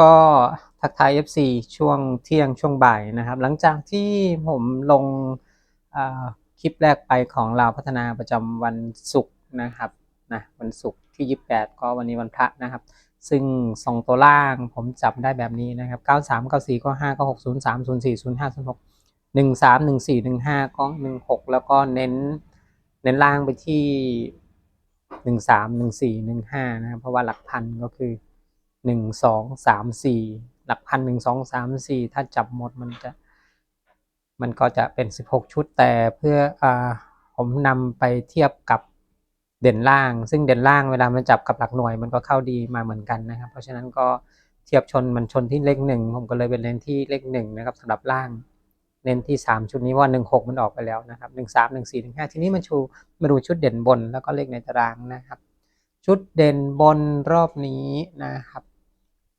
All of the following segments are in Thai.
ก็ทักทาย FC ช่วงเที่ยงช่วงบ่ายนะครับ หลังจากที่ผมลงคลิปแรกไปของเราพัฒนาประจำวันศุกร์นะครับนะวันศุกร์ที่ 28 ก็วันนี้วันพระนะครับ ซึ่งสองตัวล่างผมจับได้แบบนี้นะครับ 93 94ก็5ก็6 0 3 0 4 0 5 0 6 1 3 1 4 1 5ก็1 6 แล้วก็เน้นเน้นล่างไปที่ 1 3 1 4 1 5 นะครับเพราะว่าหลักพันก็คือ หนึ่งสองสามสี่หลักพันหนึ่งสองสามสี่ถ้าจับหมดมันจะ มันก็จะเป็นสิบหกชุดแต่เพื่ออผมนำไปเทียบกับเด่นล่าง ซึ่งเด่นล่างเวลามันจับกับหลักหน่วยมันก็เข้าดีมาเหมือนกันนะครับ เพราะฉะนั้นก็เทียบชนมันชนที่เลขหนึ่งผมก็เลยเป็นเน้นที่เลขหนึ่งนะครับสำหรับล่าง เน้นที่สามชุดนี้ว่าหนึ่งหกมันออกไปแล้วนะครับหนึ่งสามหนึ่งสี่หนึ่งห้าทีนี้มาชูมาดูชุดเด่นบนแล้วก็เลขในตารางนะครับ ชุดเด่นบนรอบนี้นะครับ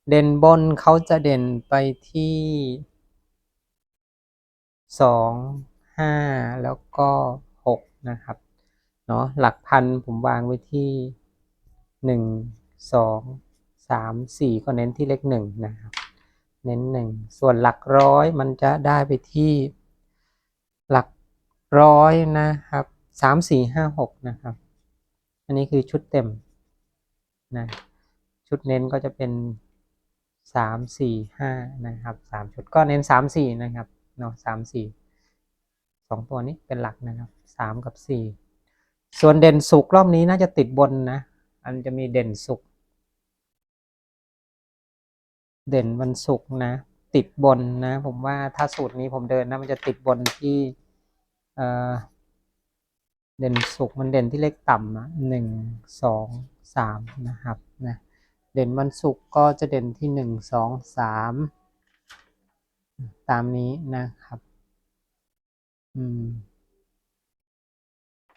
เด่นบนเขาจะเด่นไปที่สองห้าแล้วก็หกนะครับเนาะหลักพันผมวางไว้ที่หนึ่งสองสามสี่ก็เน้นที่เลขหนึ่งนะครับ เน้นหนึ่งส่วนหลักร้อยมันจะได้ไปที่หลักร้อยนะครับสามสี่ห้าหกนะครับ อันนี้คือชุดเต็มนะชุดเน้นก็จะเป็น สามสี่ห้านะครับสามชุดก็เน้นสามสี่นะครับเนาะสามสี่สองตัวนี้เป็นหลักนะครับสามกับสี่ส่วนเด่นสุกรอบนี้น่าจะติดบนนะ อันจะมีเด่นสุกเด่นวันศุกร์นะ ติดบนนะ ผมว่าถ้าสูตรนี้ผมเดินนะมันจะติดบนที่เออเด่นศุกมันเด่นที่เลขต่ำนะหนึ่งสองสามนะครับ เด่นวันศุกร์ก็จะเด่นที่หนึ่งสองสามตามนี้นะครับ อืม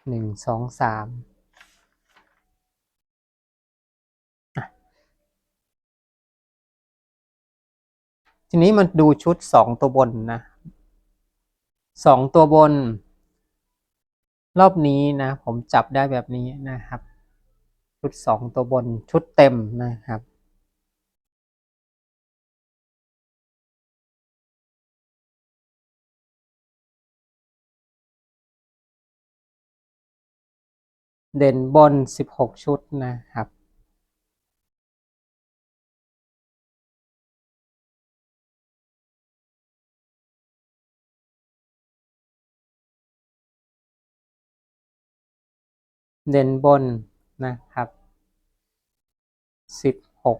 หนึ่งสองสามทีนี้มันดูชุดสองตัวบนนะสองตัวบน รอบนี้นะ ผมจับได้แบบนี้นะครับ ชุดสองตัวบนชุดเต็มนะครับเด่นบนสิบหกชุดนะครับ เด่นบน นะครับสิบหก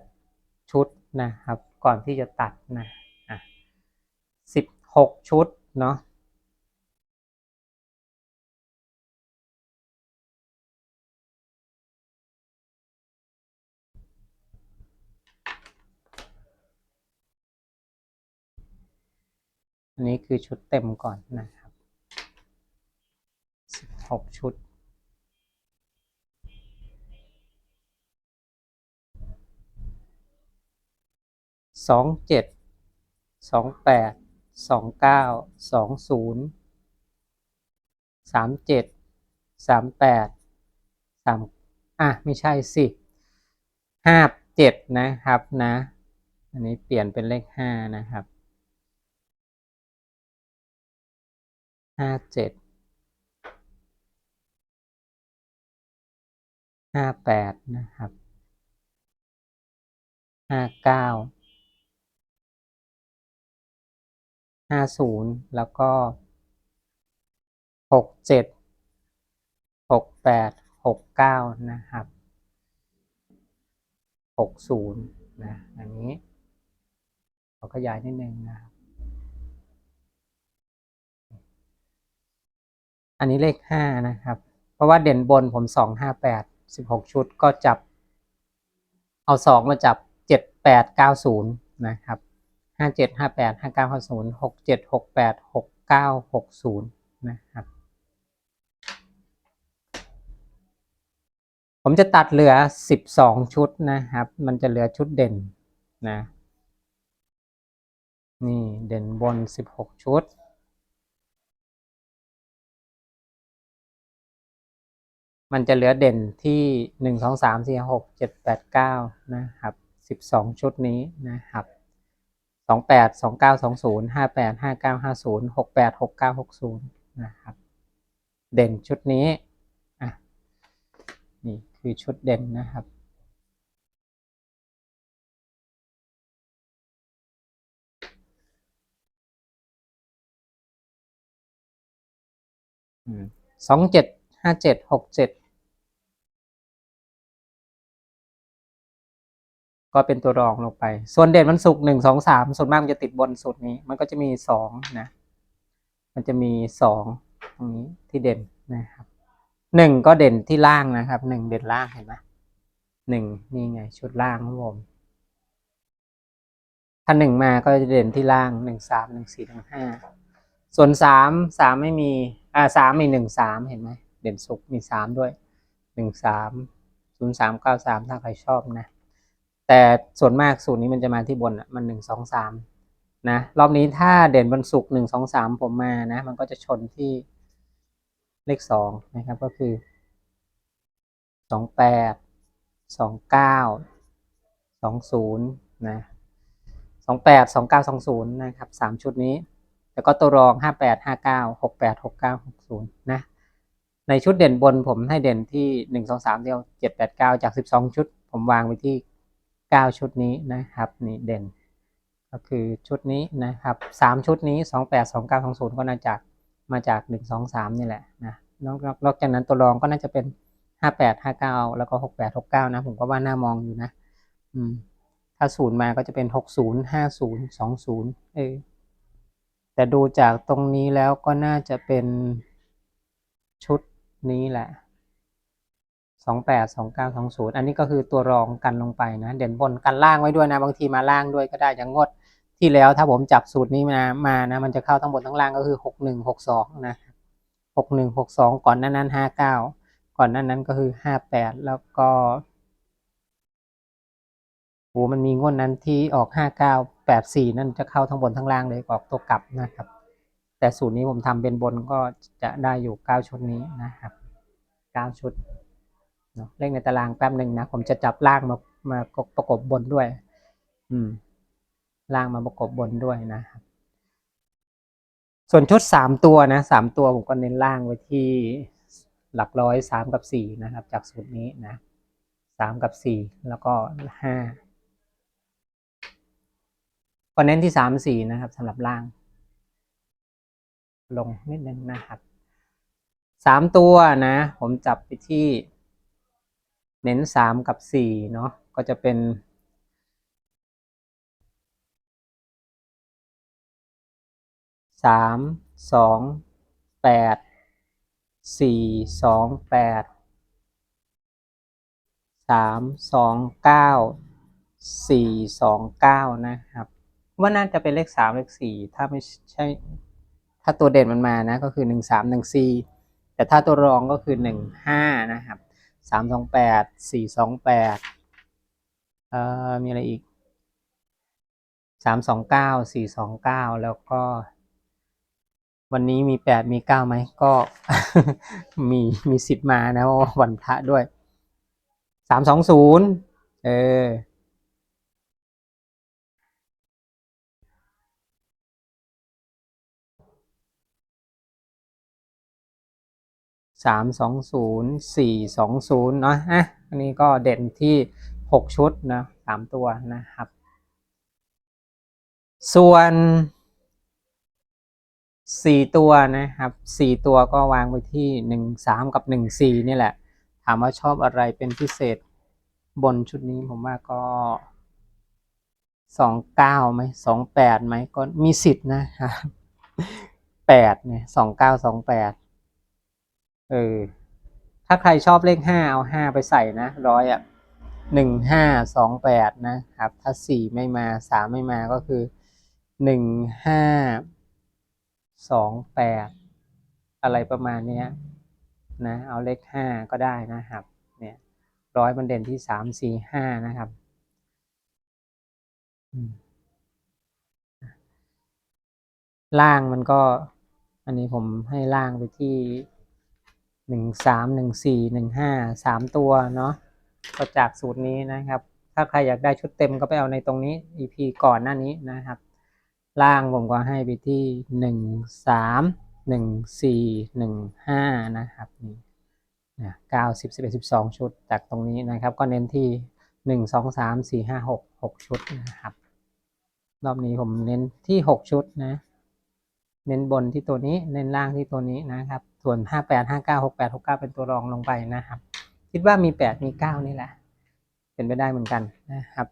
ชุดนะครับ ก่อนที่จะตัดนะสิบหกชุดเนาะอันนี้คือชุดเต็มก่อนนะครับสิบหกชุด สองเจ็ดสองแปดสองเก้าสองศูนย์สามเจ็ดสามแปดสามอะ ไม่ใช่สิห้าเจ็ดนะครับนะ อันนี้เปลี่ยนเป็นเลขห้านะครับห้าเจ็ดห้าแปดนะครับห้าเก้า ห้าศูนย์แล้วก็หกเจ็ดหกแปดหกเก้านะครับหกศูนย์นะอันนี้ขอขยายนิดนึงนะครับอันนี้เลขห้านะครับ เพราะว่าเด่นบนผมสองห้าแปดสิบหกชุดก็จับ เอาสองมาจับเจ็ดแปดเก้าศูนย์นะครับ ห้าเจ็ดห้าแปดห้าเก้าห้าศูนย์หกเจ็ดหกแปดหกเก้าหกศูนย์นะครับ ผมจะตัดเหลือสิบสองชุดนะครับ มันจะเหลือชุดเด่นนะ นี่เด่นบนสิบหกชุดมันจะเหลือเด่นที่หนึ่งสองสามสี่หกเจ็ดแปดเก้านะครับสิบสองชุดนี้นะครับ สองแปดสองเก้าสองศูนย์ห้าแปดห้าเก้าห้าศูนย์หกแปดหกเก้าหกศูนย์นะครับ เด่นชุดนี้อะนี่คือชุดเด่นนะครับสองเจ็ดห้าเจ็ดหกเจ็ด ก็เป็นตัวรองลงไป ส่วนเด่นมันสุกหนึ่งสองสามส่วนมากมันจะติดบนสุดนี้ มันก็จะมีสองนะ มันจะมีสองตรงนี้ที่เด่นนะครับหนึ่งก็เด่นที่ล่างนะครับหนึ่งเด่นล่างเห็นไหมหนึ่งนี่ไงชุดล่างครับผมถ้าหนึ่งมาก็จะเด่นที่ล่างหนึ่งสามหนึ่งสี่หนึ่งห้าส่วนสามสามไม่มีอ่าสามมีหนึ่งสามเห็นไหมเด่นสุกมีสามด้วยหนึ่งสามศูนย์สามเก้าสามถ้าใครชอบนะ แต่ส่วนมากสูตรนี้มันจะมาที่บนมันหนึ่งสองสามนะรอบนี้ถ้าเด่นบนสุกหนึ่งสองสามผมมานะมันก็จะชนที่เลขสองนะครับก็คือสองแปดสองเก้าสองศูนย์นะสองแปดสองเก้าสองศูนย์นะครับสามชุดนี้ แล้วก็ตัวรองห้าแปดห้าเก้าหกแปดหกเก้าหกศูนย์นะในชุดเด่นบนผมให้เด่นที่หนึ่งสองสามเดียวเจ็ดแปดเก้าจากสิบสองชุด ผมวางไว้ที่ เก้าชุดนี้นะครับนี่เด่น ก็คือชุดนี้นะครับสามชุดนี้สองแปดสองเก้าสองศูนย์ก็น่าจะมาจากหนึ่งสองสามนี่แหละนะนอกนอกจากนั้นตัวรองก็น่าจะเป็นห้าแปดห้าเก้าแล้วก็หกแปดหกเก้านะ ผมก็ว่าน่ามองอยู่นะอืมถ้าศูนย์มาก็จะเป็นหกศูนย์ห้าศูนย์สองศูนย์เออแต่ดูจากตรงนี้แล้วก็น่าจะเป็นชุดนี้แหละ สองแปดสองเก้าสองศูนย์อันนี้ก็คือตัวรองกันลงไปนะ เด่นบนกันล่างไว้ด้วยนะ บางทีมาล่างด้วยก็ได้อย่างงดที่แล้วถ้าผมจับสูตรนี้มามานะมันจะเข้าทั้งบนทั้งล่างก็คือหกหนึ่งหกสองนะหกหนึ่งหกสองก่อนนั้นนั้นห้าเก้าก่อนนั้นนั้นก็คือห้าแปดแล้วก็โอ้มันมีงวดนั้นที่ออกห้าเก้าแปดสี่นั่นจะเข้าทั้งบนทั้งล่างเลยออกตัวกลับนะครับแต่สูตรนี้ผมทำเป็นบนก็จะได้อยู่เก้าชุดนี้นะครับเก้าชุด เลขในตารางแป๊บหนึ่งนะ ผมจะจับล่างมามาประกบบนด้วย อืม ล่างมาประกบบนด้วยนะครับ ส่วนชุดสามตัวนะสามตัวผมก็เน้นล่างไว้ที่หลักร้อยสามกับสี่นะครับ จากสูตรนี้นะสามกับสี่แล้วก็ห้าก็เน้นที่สามสี่นะครับสำหรับล่าง ลงนิดนึงนะครับสามตัวนะ ผมจับไปที่ เน้นสามกับสี่เนาะก็จะเป็น สามสองแปดสี่สองแปดสามสองเก้าสี่สองเก้านะครับ ว่าน่าจะเป็นเลขสามเลขสี่ถ้าไม่ใช่ ถ้าตัวเด่นมันมานะก็คือหนึ่งสามหนึ่งสี่แต่ถ้าตัวรองก็คือหนึ่งห้านะครับ สามสองแปดสี่สองแปดเอ่อมีอะไรอีกสามสองเก้าสี่สองเก้าแล้วก็ วันนี้มีแปดมีเก้าไหมก็มีมีสิทธิ์มานะว่าวันพระด้วยสามสองศูนย์เออ สามสองศูนย์สี่สองศูนย์เนาะอะอันนี้ก็เด่นที่หกชุดนะสามตัวนะครับ ส่วนสี่ตัวนะครับสี่ตัวก็วางไว้ที่หนึ่งสามกับหนึ่งสี่นี่แหละ ถามว่าชอบอะไรเป็นพิเศษบนชุดนี้ผมว่าก็สองเก้าไหมสองแปดไหมก็มีสิทธิ์นะครับแปดเนี่ยสองเก้าสองแปด เออ ถ้าใครชอบเลขห้าเอาห้าไปใส่นะร้อยอะหนึ่งห้าสองแปดนะครับ ถ้าสี่ไม่มาสามไม่มาก็คือหนึ่งห้าสองแปดอะไรประมาณเนี้ยนะ เอาเลขห้าก็ได้นะครับ เนี่ยร้อยมันเด่นที่สามสี่ห้านะครับล่างมันก็ อันนี้ผมให้ล่างไปที่ หนึ่งสามหนึ่งสี่หนึ่งห้าสามตัวเนาะก็จากสูตรนี้นะครับ ถ้าใครอยากได้ชุดเต็มก็ไปเอาในตรงนี้ EP ก่อนหน้านี้นะครับ ล่างผมก็ให้ไปที่หนึ่งสามหนึ่งสี่หนึ่งห้านะครับนี่นะเก้าสิบสิบเอ็ดสิบสองชุดจากตรงนี้นะครับ ก็เน้นที่หนึ่งสองสามสี่ห้าหกหกชุดนะครับ รอบนี้ผมเน้นที่หกชุดนะ เน้นบนที่ตัวนี้ เน้นล่างที่ตัวนี้นะครับ ส่วนห้าแปดห้าเป็นตัวรองลงไปนะครับ คิดว่ามีแปดมีเก้านี่แหละ เป็นไปได้เหมือนกันนะครับ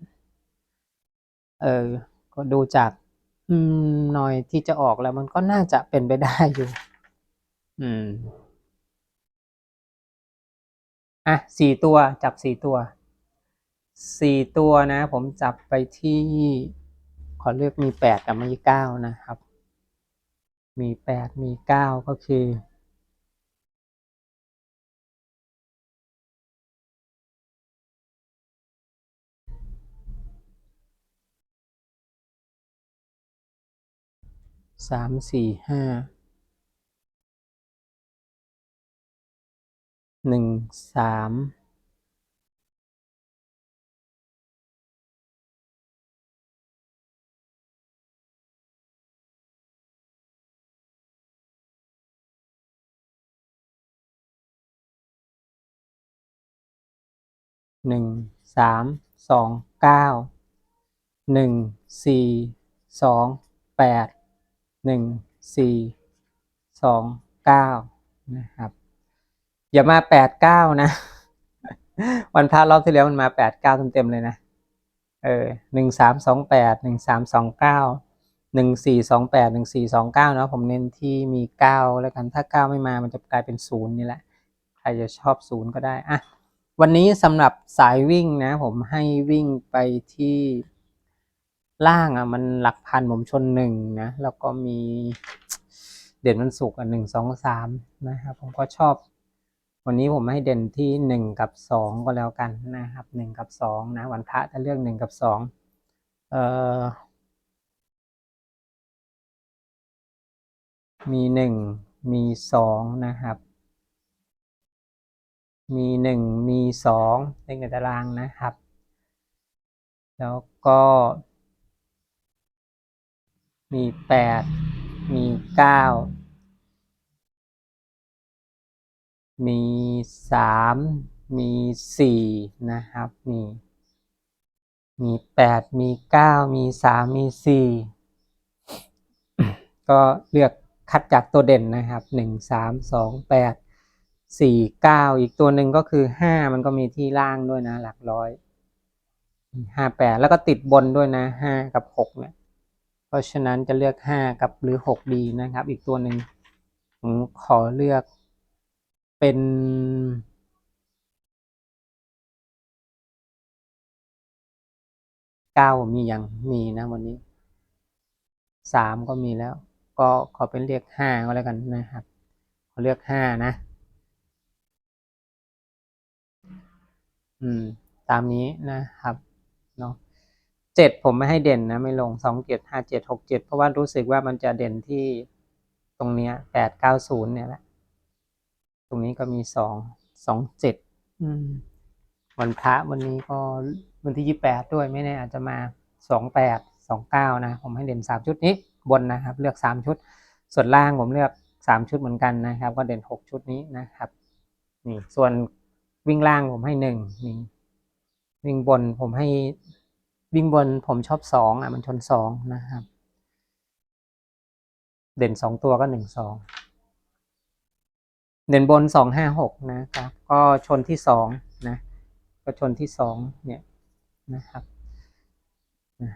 เออก็ดูจากอืมหน่อยที่จะออกแล้วมันก็น่าจะเป็นไปได้อยู่ อืม อะสี่ตัวจับสี่ตัวสี่ตัวนะ ผมจับไปที่ ขอเลือกมีแปดกับมีเก้านะครับ มีแปดมีเก้าก็คือ สามสี่ห้าหนึ่งสามหนึ่งสามสองเก้าหนึ่งสี่สองแปด หนึ่งสี่สองเก้านะครับ อย่ามาแปดเก้านะ วันพระรอบที่แล้วมันมาแปดเก้าเต็มๆเลยนะ เออหนึ่งสามสองแปดหนึ่งสามสองเก้าหนึ่งสี่สองแปดหนึ่งสี่สองเก้านะผมเน้นที่มีเก้าแล้วกันถ้าเก้าไม่มามันจะกลายเป็นศูนย์นี่แหละ ใครจะชอบศูนย์ก็ได้อะวันนี้สำหรับสายวิ่งนะ ผมให้วิ่งไปที่ ล่างอะมันหลักพันผมชนหนึ่งนะแล้วก็มีเด่นมันสุกอะหนึ่งสองสามนะครับผมก็ชอบ วันนี้ผมให้เด่นที่หนึ่งกับสองก็แล้วกันนะครับหนึ่งกับสองนะวันพระถ้าเลือกหนึ่งกับสองเอ่อมีหนึ่งมีสองนะครับ มีหนึ่งมีสองเลขในตารางนะครับ แล้วก็ มีแปด มีเก้า มีสาม มีสี่นะครับ มี มีแปด มีเก้า มีสาม มีสี่ก็เลือกคัดจากตัวเด่นนะครับหนึ่งสามสองแปดสี่เก้าอีกตัวหนึ่งก็คือห้ามันก็มีที่ล่างด้วยนะ หลักร้อยห้าแปดแล้วก็ติดบนด้วยนะห้ากับหกเนี่ย เพราะฉะนั้นจะเลือกห้ากับหรือหกดีนะครับ อีกตัวหนึ่งผมขอเลือกเป็นเก้ามียังมีนะวันนี้สามก็มีแล้ว ก็ขอเป็นเรียกห้าก็แล้วกันนะครับ ขอเลือกห้านะ อืม ตามนี้นะครับเนาะ เจ็ดผมไม่ให้เด่นนะ ไม่ลงสองเจ็ดห้าเจ็ดหกเจ็ดเพราะว่ารู้สึกว่ามันจะเด่นที่ตรงเนี้ยแปดเก้าศูนย์เนี่ยแหละ ตรงนี้ก็มีสองสองเจ็ดอืมวันพระวันนี้ก็วันที่ยี่แปดด้วยไม่แน่อาจจะมาสองแปดสองเก้านะ ผมให้เด่นสามชุดนี้บนนะครับ เลือกสามชุด ส่วนล่างผมเลือกสามชุดเหมือนกันนะครับ ก็เด่นหกชุดนี้นะครับนี่ส่วนวิ่งล่างผมให้หนึ่งนี่วิ่งบนผมให้ วิ่งบนผมชอบสองอะมันชนสองนะครับ เด่นสองตัวก็หนึ่งสองเด่นบนสองห้าหกนะครับ ก็ชนที่สองนะ ก็ชนที่สองเนี่ยนะครับนะ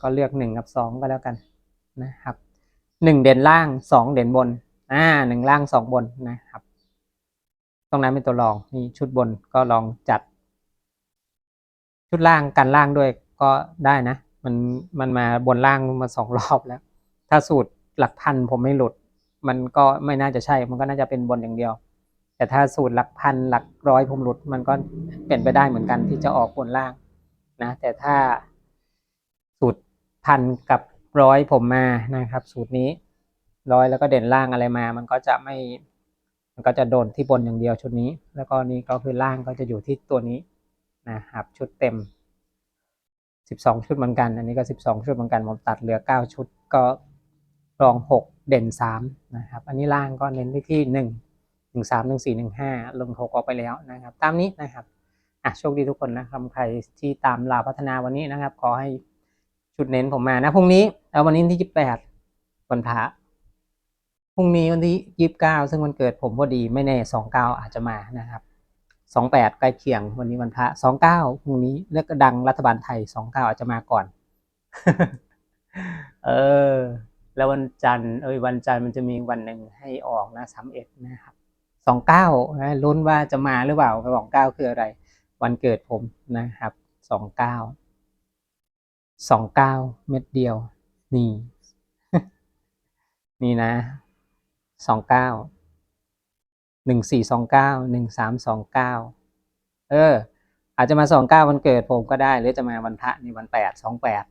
ก็เลือกหนึ่งกับสองก็แล้วกันนะครับหนึ่งเด่นล่างสองเด่นบนอ่าหนึ่งล่างสองบนนะครับ ตรงนั้นเป็นตัวรองนี่ชุดบนก็ลองจัด ชุดล่างกันล่างด้วยก็ได้นะ มันมันมาบนล่างมาสองรอบแล้ว ถ้าสูตรหลักพันผมไม่หลุด มันก็ไม่น่าจะใช่ มันก็น่าจะเป็นบนอย่างเดียว แต่ถ้าสูตรหลักพันหลักร้อยผมหลุด มันก็เป็นไปได้เหมือนกันที่จะออกบนล่างนะ แต่ถ้าสูตรพันกับร้อยผมมานะครับ สูตรนี้ร้อยแล้วก็เด่นล่างอะไรมา มันก็จะไม่ มันก็จะโดนที่บนอย่างเดียวชุดนี้ แล้วก็นี่ก็คือล่างก็จะอยู่ที่ตัวนี้ หับชุดเต็มสิบสองชุดเหมือนกัน อันนี้ก็สิบสองชุดเหมือนกันผมตัดเหลือเก้าชุดก็รองหกเด่นสามนะครับ อันนี้ล่างก็เน้นไปที่หนึ่งหนึ่งสามหนึ่งสี่หนึ่งห้าลงหกออกไปแล้วนะครับ ตามนี้นะครับอะโชคดีทุกคนนะครับใครที่ตามลาพัฒนาวันนี้นะครับ ขอให้ชุดเน้นผมมานะพรุ่งนี้แล้ววันนี้ที่ยี่สิบแปดวันพระพรุ่งนี้วันที่ยี่สิบเก้าซึ่งวันเกิดผมพอดีไม่แน่สองเก้าอาจจะมานะครับ สองแปดใกล้เคียงวันนี้วันพระสองเก้าพรุ่งนี้เลือกดังรัฐบาลไทยสองเก้าอาจจะมาก่อน เออ แล้ววันจันทร์เอ้ยวันจันทร์มันจะมีวันหนึ่งให้ออกนะสามเอ็ดนะครับสองเก้านะลุ้นว่าจะมาหรือเปล่าสองเก้าคืออะไร วันเกิดผมนะครับสองเก้าสองเก้าเม็ดเดียว นี่ นี่นะสองเก้า หนึ่งสี่สองเก้าหนึ่งสามสองเก้าเออ อาจจะมาสองเก้าวันเกิดผมก็ได้ หรือจะมาวันพระนี่วันแปดสองแปด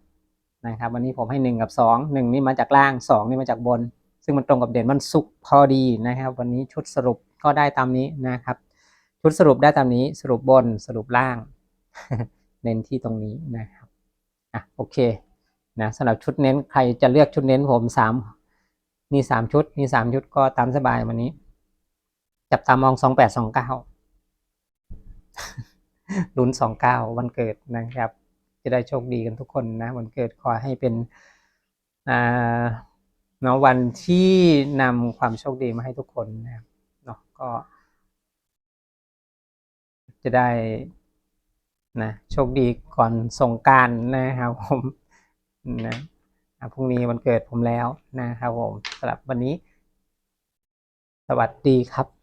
นะครับวันนี้ผมให้หนึ่งกับสองหนึ่งนี่มาจากล่างสองนี่มาจากบน ซึ่งมันตรงกับเด่นมันสุกร์พอดีนะครับ วันนี้ชุดสรุปก็ได้ตามนี้นะครับ ชุดสรุปได้ตามนี้สรุปบนสรุปล่าง เน้นที่ตรงนี้นะครับอะโอเคนะสำหรับชุดเน้นใครจะเลือกชุดเน้นผมสามนี่สามชุดนี่สามชุดก็ตามสบายวันนี้ จับตามองสองแปดสองเก้าลุ้นสองเก้าวันเกิดนะครับ จะได้โชคดีกันทุกคนนะวันเกิดขอให้เป็นอ่าเนาะวันที่นำความโชคดีมาให้ทุกคนนะครับเนาะก็ จะได้นะโชคดีก่อนสงการนะครับผมนะพรุ่งนี้วันเกิดผมแล้วนะครับผมสำหรับวันนี้ สวัสดีครับ